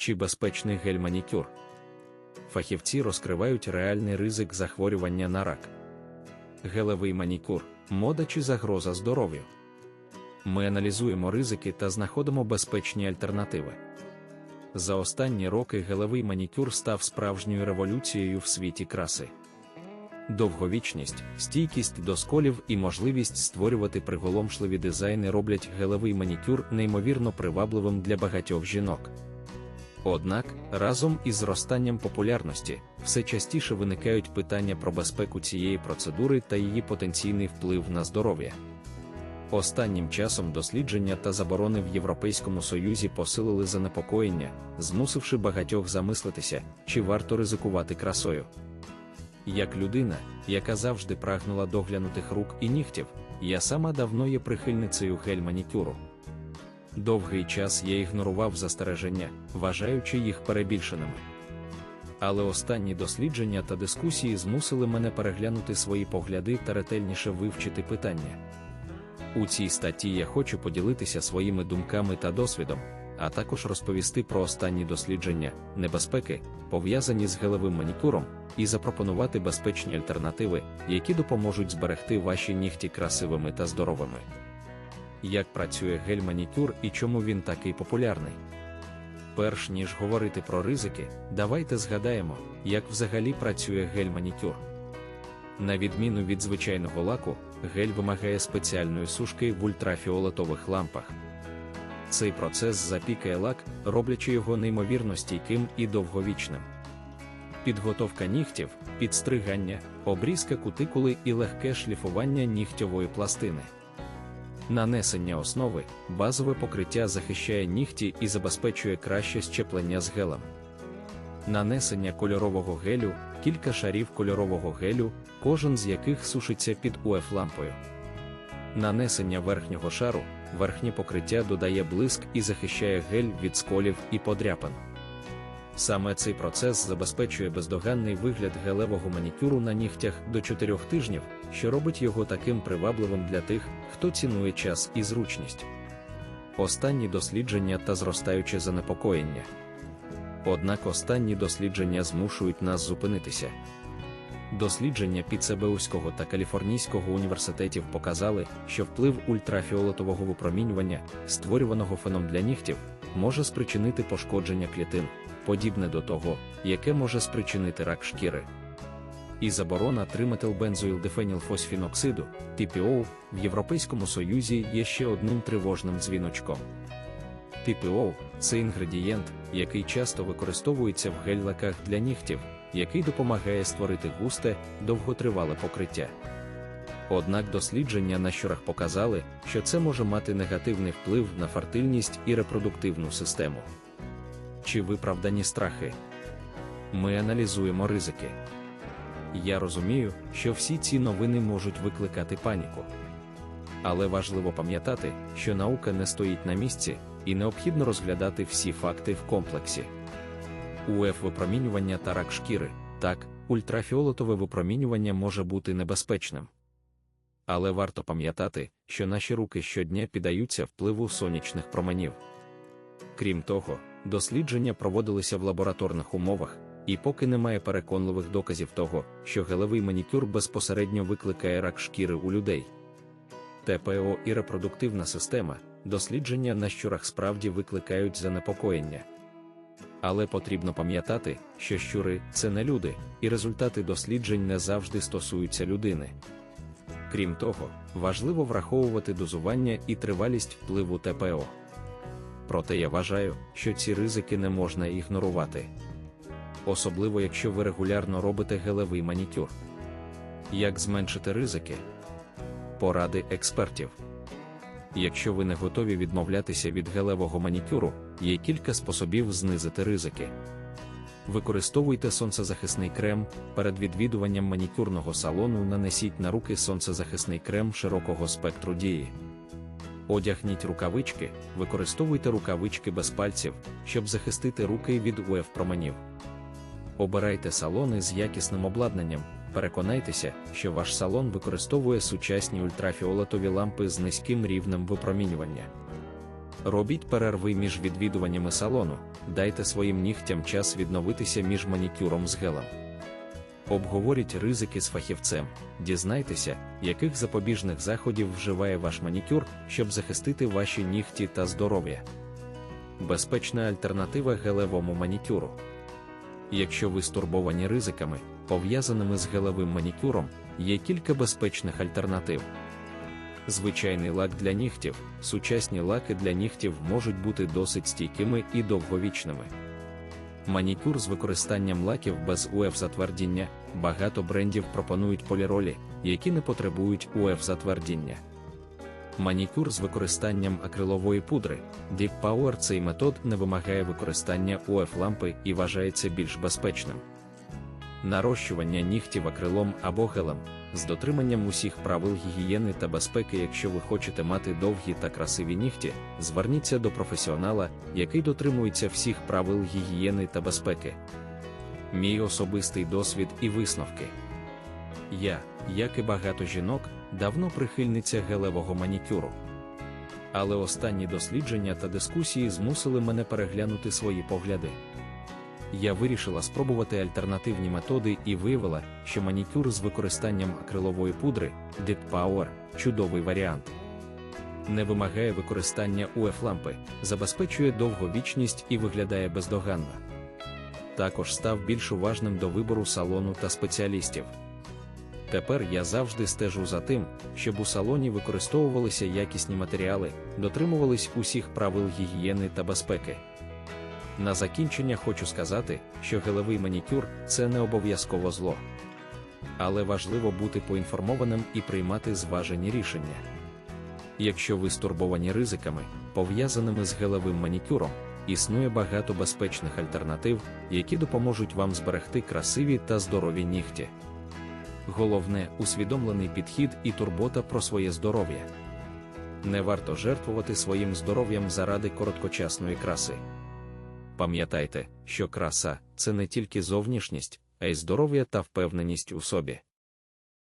чи безпечний гель-манікюр. Фахівці розкривають реальний ризик захворювання на рак. Гелевий манікюр мода чи загроза здоров'ю. Ми аналізуємо ризики та знаходимо безпечні альтернативи. За останні роки гелевий манікюр став справжньою революцією в світі краси. Довговічність, стійкість до сколів і можливість створювати приголомшливі дизайни роблять гелевий манікюр неймовірно привабливим для багатьох жінок. Однак, разом із зростанням популярності, все частіше виникають питання про безпеку цієї процедури та її потенційний вплив на здоров'я. Останнім часом дослідження та заборони в Європейському Союзі посилили занепокоєння, змусивши багатьох замислитися, чи варто ризикувати красою. Як людина, яка завжди прагнула доглянутих рук і нігтів, я сама давно є прихильницею гель-манікюру. Довгий час я ігнорував застереження, вважаючи їх перебільшеними. Але останні дослідження та дискусії змусили мене переглянути свої погляди та ретельніше вивчити питання. У цій статті я хочу поділитися своїми думками та досвідом, а також розповісти про останні дослідження, небезпеки, пов'язані з гелевим манікюром, і запропонувати безпечні альтернативи, які допоможуть зберегти ваші нігті красивими та здоровими. Як працює гель-манікюр і чому він такий популярний? Перш ніж говорити про ризики, давайте згадаємо, як взагалі працює гель-манікюр. На відміну від звичайного лаку, гель вимагає спеціальної сушки в ультрафіолетових лампах. Цей процес запікає лак, роблячи його неймовірно стійким і довговічним. Підготовка нігтів, підстригання, обрізка кутикули і легке шліфування нігтьової пластини. Нанесення основи, базове покриття захищає нігті і забезпечує краще щеплення з гелем. Нанесення кольорового гелю, кілька шарів кольорового гелю, кожен з яких сушиться під УФ-лампою. Нанесення верхнього шару, верхнє покриття додає блиск і захищає гель від сколів і подряпин. Саме цей процес забезпечує бездоганний вигляд гелевого манікюру на нігтях до 4 тижнів, що робить його таким привабливим для тих, хто цінує час і зручність. Останні дослідження та зростаюче занепокоєння. Однак останні дослідження змушують нас зупинитися. Дослідження Піцебеуського та Каліфорнійського університетів показали, що вплив ультрафіолетового випромінювання, створюваного феном для нігтів, може спричинити пошкодження клітин, подібне до того, яке може спричинити рак шкіри. І заборона триметилбензоїлдифенілфосфіноксиду, TPO, в Європейському Союзі є ще одним тривожним дзвіночком. TPO – це інгредієнт, який часто використовується в гель-лаках для нігтів, який допомагає створити густе, довготривале покриття. Однак дослідження на щурах показали, що це може мати негативний вплив на фертильність і репродуктивну систему. Чи виправдані страхи? Ми аналізуємо ризики. Я розумію, що всі ці новини можуть викликати паніку. Але важливо пам'ятати, що наука не стоїть на місці, і необхідно розглядати всі факти в комплексі. УФ випромінювання та рак шкіри, так, ультрафіолетове випромінювання може бути небезпечним. Але варто пам'ятати, що наші руки щодня піддаються впливу сонячних променів. Крім того, дослідження проводилися в лабораторних умовах, і поки немає переконливих доказів того, що гелевий манікюр безпосередньо викликає рак шкіри у людей. ТПО і репродуктивна система, дослідження на щурах справді викликають занепокоєння. Але потрібно пам'ятати, що щури це не люди, і результати досліджень не завжди стосуються людини. Крім того, важливо враховувати дозування і тривалість впливу ТПО. Проте я вважаю, що ці ризики не можна ігнорувати. Особливо якщо ви регулярно робите гелевий манікюр. Як зменшити ризики? Поради експертів. Якщо ви не готові відмовлятися від гелевого манікюру, є кілька способів знизити ризики. Використовуйте сонцезахисний крем. Перед відвідуванням манікюрного салону нанесіть на руки сонцезахисний крем широкого спектру дії. Одягніть рукавички, використовуйте рукавички без пальців, щоб захистити руки від УФ променів. Обирайте салони з якісним обладнанням. Переконайтеся, що ваш салон використовує сучасні ультрафіолетові лампи з низьким рівнем випромінювання. Робіть перерви між відвідуваннями салону, дайте своїм нігтям час відновитися між манікюром з гелем. Обговоріть ризики з фахівцем, дізнайтеся, яких запобіжних заходів вживає ваш манікюр, щоб захистити ваші нігті та здоров'я. Безпечна альтернатива гелевому манікюру. Якщо ви стурбовані ризиками, пов'язаними з гелевим манікюром, є кілька безпечних альтернатив. Звичайний лак для нігтів, сучасні лаки для нігтів можуть бути досить стійкими і довговічними. Манікюр з використанням лаків без УФ затвердіння, багато брендів пропонують поліролі, які не потребують УФ затвердіння. Манікюр з використанням акрилової пудри Deep Power цей метод не вимагає використання УФ лампи і вважається більш безпечним. Нарощування нігтів акрилом або гелем з дотриманням усіх правил гігієни та безпеки, якщо ви хочете мати довгі та красиві нігті, зверніться до професіонала, який дотримується всіх правил гігієни та безпеки. Мій особистий досвід і висновки. Я, як і багато жінок, давно прихильниця гелевого манікюру. Але останні дослідження та дискусії змусили мене переглянути свої погляди. Я вирішила спробувати альтернативні методи і виявила, що манікюр з використанням акрилової пудри Deep Power – чудовий варіант. Не вимагає використання УФ-лампи, забезпечує довговічність і виглядає бездоганно. Також став більш уважним до вибору салону та спеціалістів. Тепер я завжди стежу за тим, щоб у салоні використовувалися якісні матеріали, дотримувались усіх правил гігієни та безпеки. На закінчення хочу сказати, що гелевий манікюр це не обов'язково зло. Але важливо бути поінформованим і приймати зважені рішення. Якщо ви стурбовані ризиками, пов'язаними з гелевим манікюром, існує багато безпечних альтернатив, які допоможуть вам зберегти красиві та здорові нігті. Головне усвідомлений підхід і турбота про своє здоров'я. Не варто жертвувати своїм здоров'ям заради короткочасної краси. Пам'ятайте, що краса це не тільки зовнішність, а й здоров'я та впевненість у собі.